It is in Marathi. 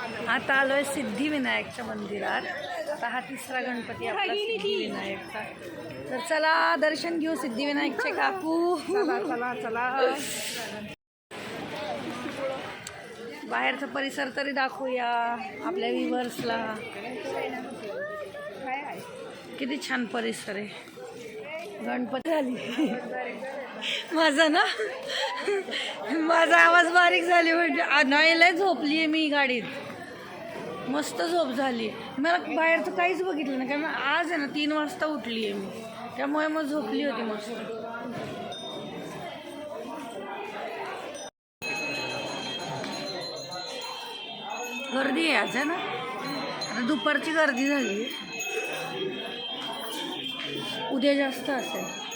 आता आलोय सिद्धिविनायकच्या मंदिरात. आता हा तिसरा गणपती आपला सिद्धिविनायकचा. तर चला दर्शन घेऊ सिद्धिविनायकचे काकू. चला चला चला. बाहेरचा परिसर तरी दाखवूया आपल्या विवर्सला किती छान परिसर आहे. गणपती झाली. माझा ना? माझा आवाज बारीक झाली म्हणजे नाही लय झोपली आहे मी गाडीत. मस्त झोप झाली. मला बाहेरचं काहीच बघितलं नाही. कारण आज आहे ना तीन वाजता उठली आहे मी. त्यामुळे मग झोपली होती मस्त. गर्दी आहे आज आहे ना? आता दुपारची गर्दी झाली. उद्या जास्त असेल.